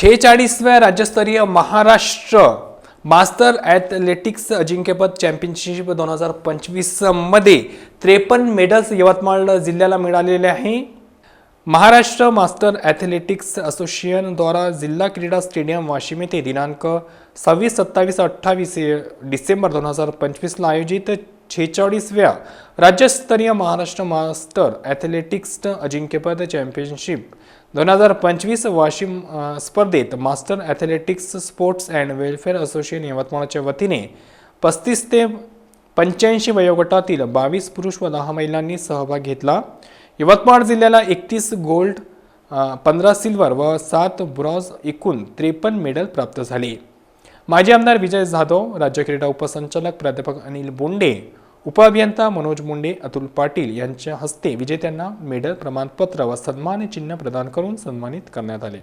छेचाळीसव्या राज्यस्तरीय Maharashtra master athletics अजिंक्यपद championship दोन हजार पंचवीसमध्ये त्रेपन्न मेडल्स यवतमाळ जिल्ह्याला मिळालेले आहे. महाराष्ट्र मास्टर ॲथलेटिक्स असोसिएशनद्वारा जिल्हा क्रीडा स्टेडियम वाशिम येथे दिनांक सव्वीस सत्तावीस अठ्ठावीस डिसेंबर दोन हजार पंचवीसला आयोजित छेचाळीसव्या राज्यस्तरीय महाराष्ट्र मास्टर ॲथलेटिक्स अजिंक्यपद चॅम्पियनशिप. दोन हजार पंचवीस वाशिम स्पर्धेत master athletics sports and welfare association यवतमाळच्या वतीने पस्तीस ते पंच्याऐंशी वयोगटातील बावीस पुरुष व दहा महिलांनी सहभाग घेतला. यवतमाळ जिल्ह्याला एकतीस गोल्ड पंधरा सिल्वर व सात ब्रॉज एकूण त्रेपन्न मेडल प्राप्त झाले. माजी आमदार विजय जाधव राज्य क्रीडा उपसंचालक प्राध्यापक अनिल बोंडे उपअभियंता मनोज मुंडे अतुल पाटील यांच्या हस्ते विजेत्यांना मेडल प्रमाणपत्र व सन्मान चिन्ह प्रदान करून सन्मानित करण्यात आले.